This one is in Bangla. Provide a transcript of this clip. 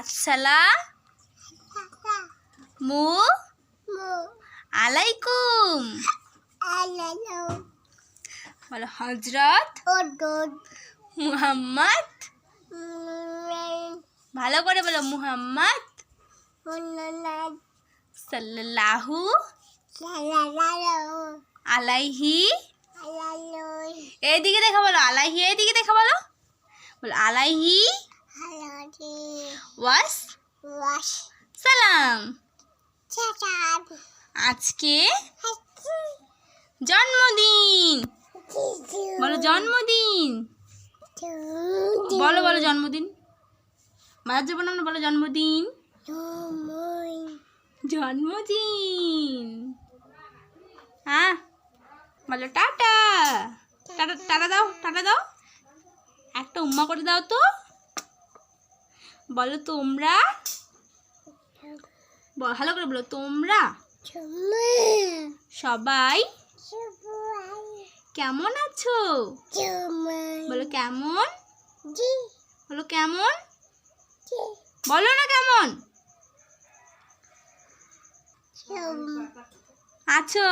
আসসালা মু। আলাইকুম। বলো হজরত মুহাম্মদ। ভালো করে বলো মুহাম্মদ সাল্লাল্লাহু আলাইহি। এইদিকে দেখা বলো আলাইহি এইদিকে দেখা বলো। বলো আলাইহি ওয়াস ওয়াস সালাম আজকে জন্মদিন। বলো জন্মদিন। বলো বলো জন্মদিন। মায়ের যাব না বলো জন্মদিন। জন্মদিন। হ্যাঁ বলো টাটা টাটা। টাটা দাও টাটা দাও। একটা উম্মা করে দাও তো। বলো তোমরা? ভালো করে বলো, তোমরা? সবাই? কেমন আছো? বলো কেমন? বলো কেমন? বলো না কেমন? আছো?